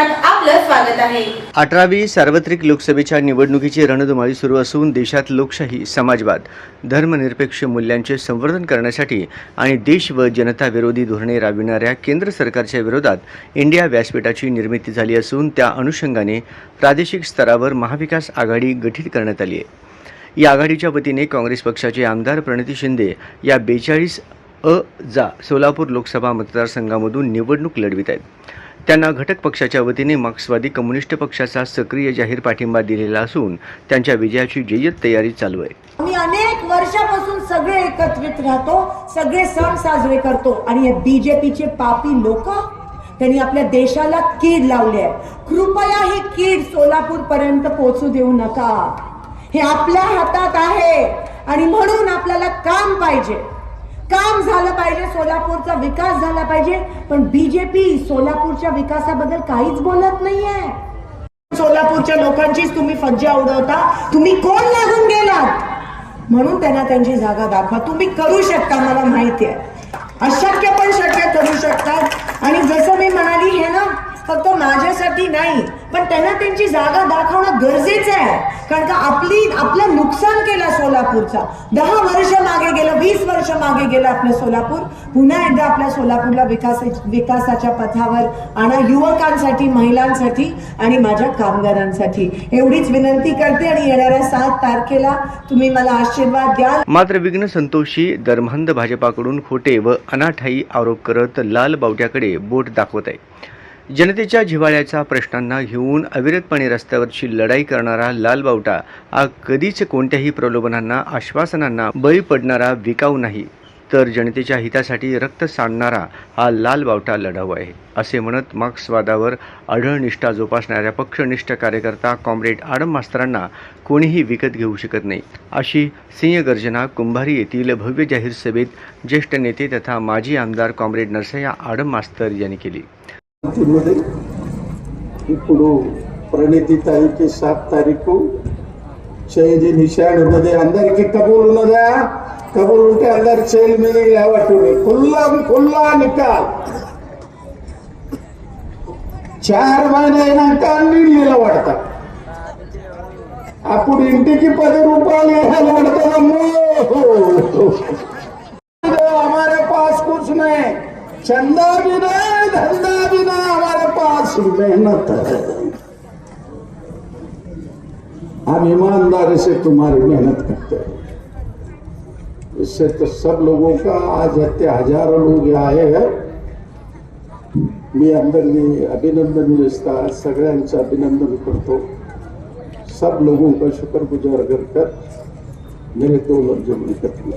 आपलं स्वागत आहे. अठरावी सार्वत्रिक लोकसभेच्या निवडणुकीची रणधुमाळी सुरू असून देशात लोकशाही समाजवाद धर्मनिरपेक्ष मूल्यांचे संवर्धन करण्यासाठी आणि देश व जनता विरोधी धोरणे राबविणाऱ्या केंद्र सरकारच्या विरोधात इंडिया व्यासपीठाची निर्मिती झाली असून त्या अनुषंगाने प्रादेशिक स्तरावर महाविकास आघाडी गठीत करण्यात आली आहे. या आघाडीच्या वतीने काँग्रेस पक्षाचे आमदार प्रणिती शिंदे या बेचाळीस अ जा सोलापूर लोकसभा मतदारसंघामधून निवडणूक लढवित आहेत. त्यांना घटक पक्षाच्या वतीने मार्क्सवादी कम्युनिस्ट पक्षाचा सक्रिय जाहीर पाठिंबा दिलेला असून त्यांच्या विजयाची जय्यत तयारी चालू आहे. आम्ही अनेक वर्षापासून सगळे एकत्रित राहतो सगळे सण साजरे करतो आणि हे बीजेपीचे पापी लोक त्यांनी आपल्या देशाला कीड लावली आहे. कृपया ही कीड सोलापूर पर्यंत पोहोचू देऊ नका. हे आपल्या हातात आहे आणि म्हणून आपल्याला काम पाहिजे. काम झालं पाहिजे सोलापूरचा विकास झाला पाहिजे पण बीजेपी सोलापूरच्या विकासाबद्दल काहीच बोलत नाहीये. सोलापूरच्या लोकांचीच तुम्ही फज्जा उडवता तुम्ही कोण लागून गेलात? म्हणून त्यांना त्यांची जागा दाखवा. तुम्ही करू शकता मला माहिती आहे. अशक्य पण शक्य करू शकतात आणि जसं मी म्हणाली हे ना फक्त माझ्यासाठी नाही पण त्यांना त्यांची जागा दाखवणं गरजेचं आहे. कारण का आपली आपलं नुकसान केलं सोलापूरचा. दहा वर्ष मागे गेलं मागे गेलं आपलं सोलापूर पुन्हा एकदा आपल्या सोलापूरला विकास विकासाच्या पथावर आणा युवकांसाठी महिलांसाठी आणि माझ्या कामगारांसाठी. एवढीच विनंती करते आणि येणाऱ्या सात तारखेला तुम्ही मला आशीर्वाद द्याल. मात्र विघ्न संतोषी धर्मांध भाजपाकडून खोटे व अनाठाई आरोप करत लाल बावट्याकडे बोट दाखवत आहे. जनतेच्या जिव्हाळ्याच्या प्रश्नांना घेऊन अविरतपणे रस्त्यावरची लढाई करणारा लाल बावटा हा कधीच कोणत्याही प्रलोभनांना आश्वासनांना बळी पडणारा विकाऊ नाही. तर जनतेच्या हितासाठी रक्त सांडणारा हा लाल बावटा लढाऊ आहे असे म्हणत मार्क्सवादावर आढळनिष्ठा जोपासणाऱ्या पक्षनिष्ठ कार्यकर्ता कॉम्रेड आडम मास्तरांना कोणीही विकत घेऊ शकत नाही. अशी सिंहगर्जना कुंभारी येथील भव्य जाहीर सभेत ज्येष्ठ नेते तथा माजी आमदार कॉम्रेड नरसय्या आडम मास्तर यांनी केली. सात तारीख को कबूल కబూల్ ఉంటే అందరి చేతుల మీద లేవట్టుంది కుల్లా కుల్లా నికాల్ చార్ మహిళ అయినాక అన్ని నిలబడతా అప్పుడు ఇంటికి పది రూపాయలు వేయాలి పడతామమ్మో हमारे पास कुछ नहीं चंदा भी नहीं धंधा भी नहीं हमारे पास मेहनत है हम ईमानदारी से तुम्हारी मेहनत करते हैं इससे तो सब लोगों का आज हत्या हजारों लोग आए हैं। मी अंदरली अभिनंदन दिसता सगळ्यांचं अभिनंदन करतो। सब लोगों का शुक्रगुजार कर मेरे दो लफ्ज करते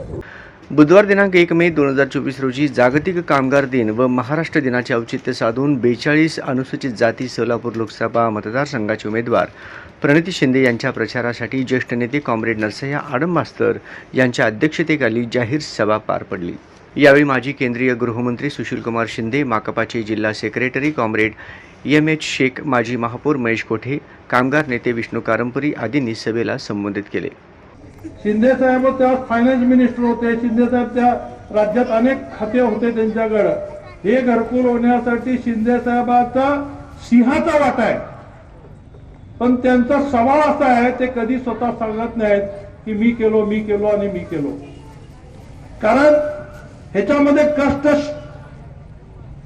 बुधवार दिनांक एक मे दोन हजार चोवीस रोजी जागतिक कामगार दिन व महाराष्ट्र दिनाचे औचित्य साधून बेचाळीस अनुसूचित जाती सोलापूर लोकसभा मतदारसंघाचे उमेदवार प्रणिती शिंदे यांच्या प्रचारासाठी ज्येष्ठ नेते कॉम्रेड नरसय्या आडम मास्तर यांच्या अध्यक्षतेखाली जाहीर सभा पार पडली. यावेळी माजी केंद्रीय गृहमंत्री सुशीलकुमार शिंदे माकपाचे जिल्हा secretary comrade M H Sheikh माजी महापौर महेश कोठे कामगार नेते विष्णू कारंपुरी आदींनी सभेला संबोधित केले. शिंदे साहेब तेव्हा फायनान्स मिनिस्टर होते शिंदे साहेब त्या राज्यात अनेक खाते होते त्यांच्याकडं. हे घरकुल होण्यासाठी शिंदे साहेबाचा सिंहाचा वाटा आहे. पण त्यांचा सवाल असा आहे ते कधी स्वतः सांगत नाहीत की मी केलो मी केलो आणि मी केलो. कारण ह्याच्यामध्ये कष्ट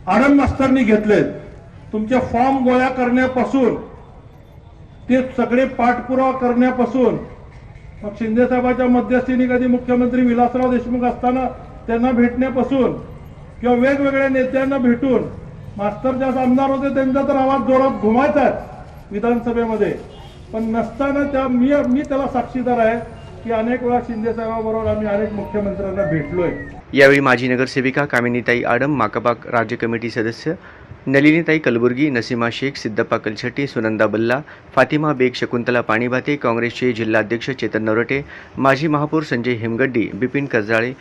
आडम मास्तरनी घेतलेत. तुमचे फॉर्म गोळा करण्यापासून ते सगळे पाठपुरावा करण्यापासून मग शिंदेसाहेबांच्या मध्यस्थीने कधी मुख्यमंत्री विलासराव देशमुख असताना त्यांना भेटण्यापासून किंवा वेगवेगळ्या नेत्यांना भेटून मास्तर ज्या आमदार होते त्यांचा तर आवाज जोरात घुमायचाच विधानसभेमध्ये. पण नसताना त्या मी मी त्याला साक्षीदार आहे की अनेक वेळा शिंदेसाहेबाबरोबर आम्ही अनेक मुख्यमंत्र्यांना भेटलोय. यावेळी माजी नगरसेविका कामिनीताई आडम माकपा राज्य कमिटी सदस्य नलिनीताई कलबुर्गी नसीमा शेख सिद्धप्पा कलछट्टी सुनंदा बल्ला फातिमा बेग शकुंतला पाणीभाते काँग्रेसचे जिल्हाध्यक्ष चेतन नवरटे माजी महापौर संजय हेमगड्डी बिपिन कजाळे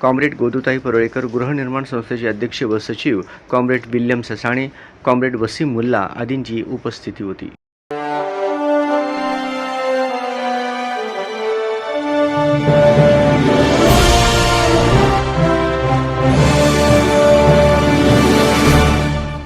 कॉम्रेड गोदुताई परोळेकर गृहनिर्माण संस्थेचे अध्यक्ष व सचिव comrade William Sasane comrade Wasim Mulla आदींची उपस्थिती होती.